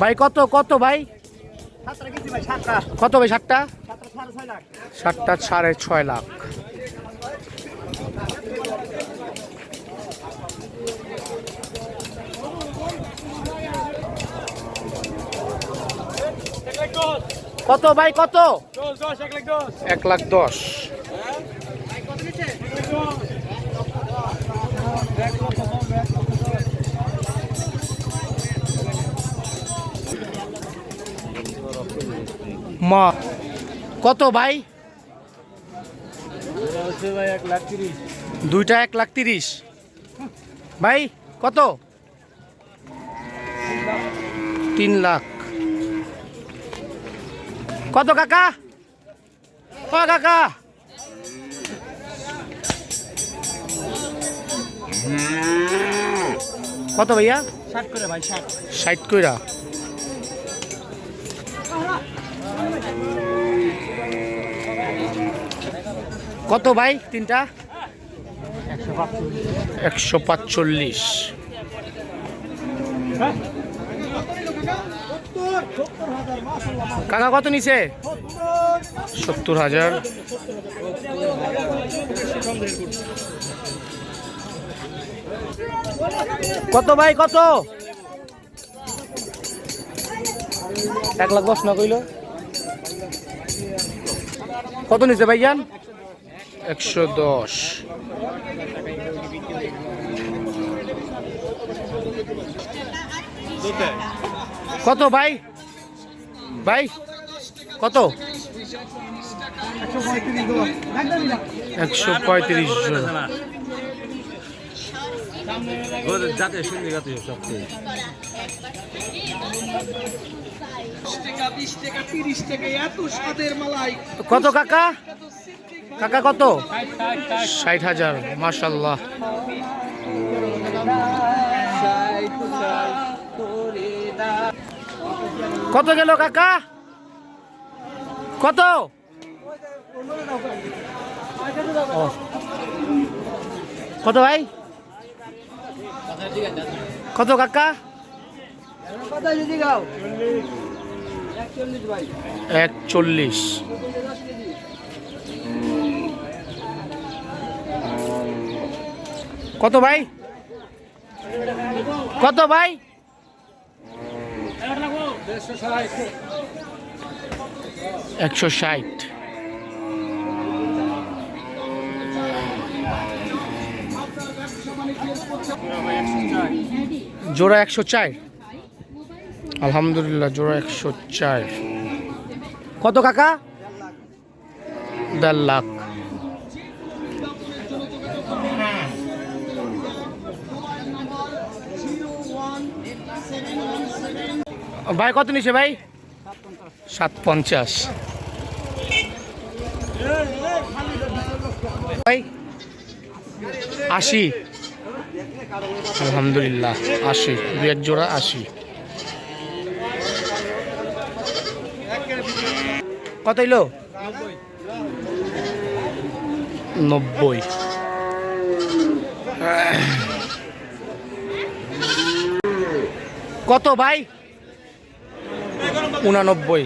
ভাই কত কত ভাই? সাতটা সাতটা। কত ভাই ষাটটা সাতটা সাড়ে ছয় লাখ। ষাটটা সাড়ে ছয় লাখ। কত ভাই কত? এক লাখ দশ। এক লাখ দশ। মা। কত ভাই? দুইটা এক লাখ তিরিশ। ভাই কত? তিন লাখ। কত কাকা? ও কাকা। কত ভাইয়া? ষাট করে ভাই ষাট। ষাট কইরা। কত ভাই তিনটা? একশো পাঁচচল্লিশ। কাকা কত নিছে? সত্তর হাজার। কত ভাই কত? এক লাখ দশ না কইল? কত নিছে ভাইজান? একশো দশ। কত ভাই? ভাই কত? একশো পঁয়ত্রিশ। জন জাতীয় সুন্দর জাতীয় সবচেয়ে কত কাকা? কাকা কত? ষাট হাজার মার্শাল্লাহ কত গেল কাকা? কত। কত ভাই? কত কাকা? এক চল্লিশ কত ভাই? কত ভাই? একশো ষাট। জোড়া একশো চার। আলহামদুলিল্লাহ, জোড়া একশো চার। কত কাকা? দেড় লাখ। ভাই, কত নিছে ভাই? সাত পঞ্চাশ। ভাই, আশি। আলহামদুলিল্লাহ আশি দু এক জোড়া আশি। কত এলো নব্বই। কত ভাই? উনানব্বই।